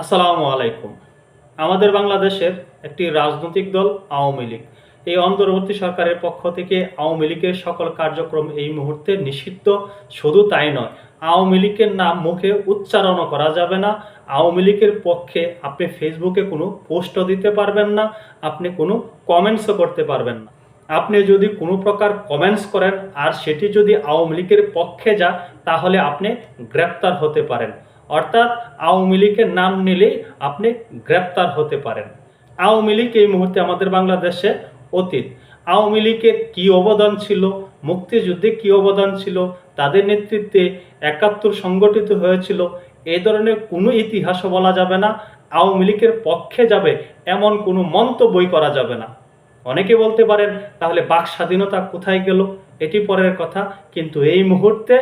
আসসালামু আলাইকুম। আমাদের বাংলাদেশের একটি রাজনৈতিক দল আওয়ামী লীগ। এই অন্তর্বর্তী সরকারের পক্ষ থেকে আওয়ামী লীগের সকল কার্যক্রম এই মুহূর্তে নিষিদ্ধ। শুধু তাই নয়, আওয়ামী লীগের নাম মুখে উচ্চারণও করা যাবে না। আওয়ামী লীগের পক্ষে আপনি ফেসবুকে কোনো পোস্টও দিতে পারবেন না, আপনি কোনো কমেন্টসও করতে পারবেন না। আপনি যদি কোনো প্রকার কমেন্টস করেন আর সেটি যদি আওয়ামী লীগের পক্ষে যা তাহলে আপনি গ্রেপ্তার হতে পারেন। অর্থাৎ আওয়ামী লীগের নাম নিলেই আপনি গ্রেপ্তার হতে পারেন। আওয়ামী লীগ এই মুহূর্তে আমাদের বাংলাদেশে অতীত। আওয়ামী লীগের কী অবদান ছিল, মুক্তিযুদ্ধে কী অবদান ছিল, তাদের নেতৃত্বে একাত্তর সংগঠিত হয়েছিল এই ধরনের কোনো ইতিহাসও বলা যাবে না, আওয়ামী লীগের পক্ষে যাবে এমন কোনো মন্তব্যই করা যাবে না। অনেকে বলতে পারেন, তাহলে বাক স্বাধীনতা কোথায় গেল? এটি পরের কথা। কিন্তু এই মুহূর্তে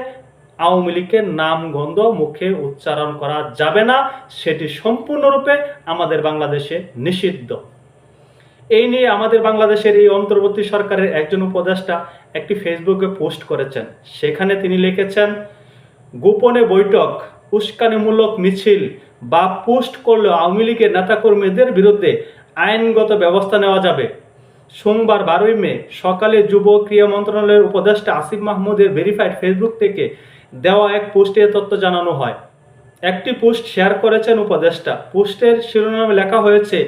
আওয়ামী লীগের নাম গন্ধ মুখে উচ্চারণ করা যাবে না, সেটি সম্পূর্ণরূপে আমাদের বাংলাদেশে নিষিদ্ধ। এই নিয়ে আমাদের বাংলাদেশের এই অন্তর্বর্তী সরকারের একজন উপদেষ্টা একটি ফেসবুকে পোস্ট করেছেন। সেখানে তিনি লিখেছেন, গোপনে বৈঠক, উস্কানিমূলক মিছিল বা পোস্ট করলেও আওয়ামী লীগের নেতাকর্মীদের বিরুদ্ধে আইনগত ব্যবস্থা নেওয়া যাবে। সোমবার বারোই মে সকালে যুব ক্রিয়া মন্ত্রণালয়ের উপদেষ্টা আসিফ মাহমুদের ভেরিফাইড ফেসবুক থেকে দেওয়া এক পোস্টে তথ্য জানানো হয়। একটি পোস্ট শেয়ার করেছেন উপদেষ্টা। পোস্টের শিরোনামে লেখা হয়েছে,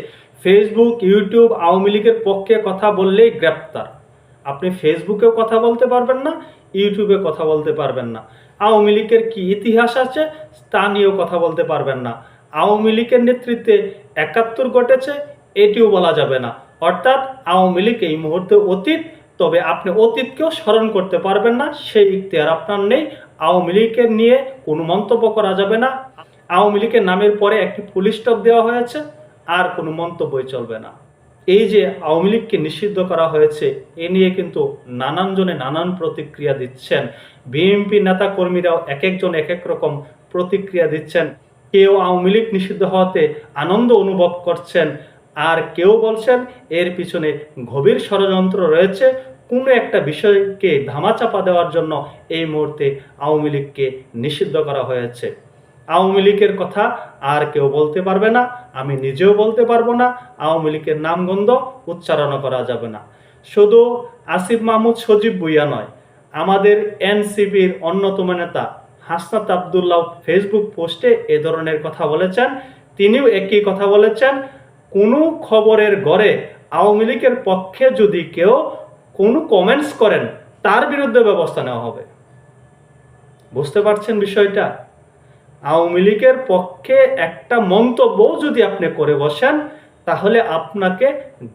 ফেসবুক, ইউটিউব, আওয়ামী লীগের পক্ষে কথা বললেই গ্রেপ্তার। আপনি ফেসবুকেও কথা বলতে পারবেন না, ইউটিউবে কথা বলতে পারবেন না। আওয়ামী লীগের কি ইতিহাস আছে, তা নিয়েও কথা বলতে পারবেন না। আওয়ামী লীগের নেতৃত্বে একাত্তর ঘটেছে, এটিও বলা যাবে না। অর্থাৎ আওয়ামী লীগ এই মুহূর্তে অতীত, তবে আপনি অতীতকেও স্মরণ করতে পারবেন না, সেই ইখতিয়ার আপনার নেই। আওয়ামী লীগের নিয়ে কোনো মন্তব্য করা যাবে না। আওয়ামী লীগের নামের পরে একটি পুলিশ স্টপ দেওয়া হয়েছে, আর কোনো মন্তব্যই চলবে না। এই যে আওয়ামী লীগকে নিষিদ্ধ করা হয়েছে, এ নিয়ে কিন্তু নানানজনে নানান প্রতিক্রিয়া দিচ্ছেন। বিএনপি নেতা কর্মীরাও এক একজন এক এক রকম প্রতিক্রিয়া দিচ্ছেন। কেউ আওয়ামী লীগ নিষিদ্ধ হওয়াতে আনন্দ অনুভব করছেন, আর কেউ বলছেন, এর পিছনে গভীর ষড়যন্ত্র রয়েছে কোনো একটা বিষয়কে ধামাচাপা দেওয়ার জন্য এই মুহূর্তে আওয়ামী লীগকে নিষিদ্ধ করা হয়েছে। আওয়ামী লীগের কথা আর কেউ বলতে পারবে না, আমি নিজেও বলতে পারব না, আওয়ামী লীগের নামগন্ধ উচ্চারণ করা যাবে না। শুধু আসিফ মাহমুদ সজীব ভুইয়া নয়, আমাদের এনসিপির অন্যতম নেতা হাসনাত আবদুল্লাহ ফেসবুক পোস্টে এ ধরনের কথা বলেছেন। তিনিও একই কথা বলেছেন, কোনো খবরের গড়ে আওয়ামী লীগের পক্ষে যদি কেউ কোনো কমেন্টস করেন, তার বিরুদ্ধে ব্যবস্থা নেওয়া হবে। বুঝতে পারছেন বিষয়টা? আওয়ামী লীগের পক্ষে একটা মন্তব্যও যদি আপনি করে বসেন, তাহলে আপনাকে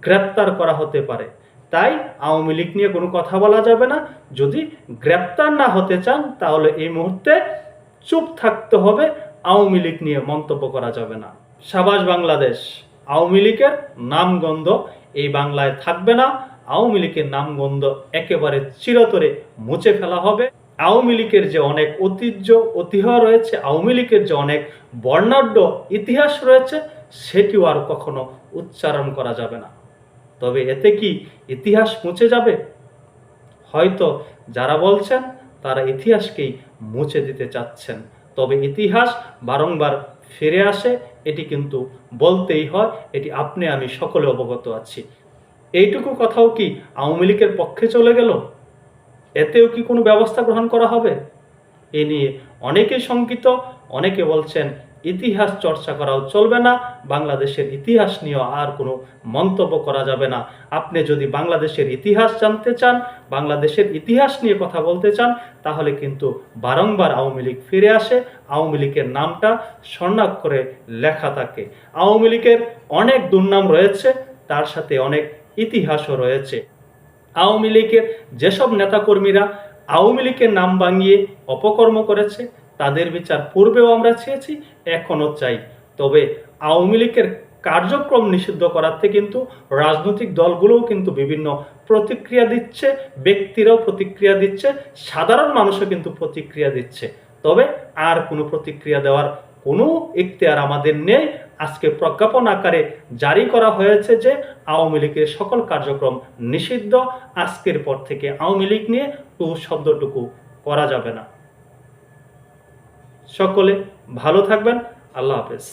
গ্রেপ্তার করা হতে পারে। তাই আওয়ামী লীগ নিয়ে কোনো কথা বলা যাবে না। যদি গ্রেপ্তার না হতে চান, তাহলে এই মুহূর্তে চুপ থাকতে হবে। আওয়ামী লীগ নিয়ে মন্তব্য করা যাবে না। সাবাস বাংলাদেশ, আওয়ামী লীগের নামগন্ধ এই বাংলায় থাকবে না। আওয়ামী লীগের নামগন্ধ একেবারে চিরতরে মুছে ফেলা হবে। আওয়ামী লীগের যে অনেক ঐতিহ্য ঐতিহ্য রয়েছে, আওয়ামী লীগের যে অনেক বর্ণাঢ্য ইতিহাস রয়েছে, সেটিও আর কখনো উচ্চারণ করা যাবে না। তবে এতে কি ইতিহাস মুছে যাবে? হয়তো যারা বলছেন, তারা ইতিহাসকেই মুছে দিতে চাচ্ছেন। তবে ইতিহাস বারংবার ফিরে আসে, এটি কিন্তু বলতেই হয়, এটি আপনি আমি সকলে অবগত আছি। এইটুকু কথাও কি আওয়ামী লীগের পক্ষে চলে গেল? এতেও কি কোনো ব্যবস্থা গ্রহণ করা হবে? এ নিয়ে অনেকে শঙ্কিত, অনেকে বলছেন ইতিহাস চর্চা করাও চলবে না, বাংলাদেশের ইতিহাস নিয়েও আর কোনো মন্তব্য করা যাবে না। আপনি যদি বাংলাদেশের ইতিহাস জানতে চান, বাংলাদেশের ইতিহাস নিয়ে কথা বলতে চান, তাহলে কিন্তু বারংবার আওয়ামী লীগ ফিরে আসে। আওয়ামী লীগের নামটা স্বর্ণাক্ষরে লেখা থাকে। আওয়ামী লীগের অনেক দুর্নাম রয়েছে, তার সাথে অনেক ইতিহাসও রয়েছে। আওয়ামী লীগের যেসব নেতাকর্মীরা আওয়ামী লীগের নাম ভাঙিয়ে অপকর্ম করেছে, তাদের বিচার পূর্বেও আমরা চেয়েছি, এখনও চাই। তবে আওয়ামী লীগের কার্যক্রম নিষিদ্ধ করাতে কিন্তু রাজনৈতিক দলগুলোও কিন্তু বিভিন্ন প্রতিক্রিয়া দিচ্ছে, ব্যক্তিরাও প্রতিক্রিয়া দিচ্ছে, সাধারণ মানুষও কিন্তু প্রতিক্রিয়া দিচ্ছে। তবে আর কোনো প্রতিক্রিয়া দেওয়ার কোনো ইখতিয়ার আমাদের নেই। আজকে প্রজ্ঞাপন আকারে জারি করা হয়েছে যে আওয়ামী লীগের সকল কার্যক্রম নিষিদ্ধ। আজকের পর থেকে আওয়ামী লীগ নিয়ে টু শব্দটুকু করা যাবে না। সকলে ভালো থাকবেন। আল্লাহ হাফেজ।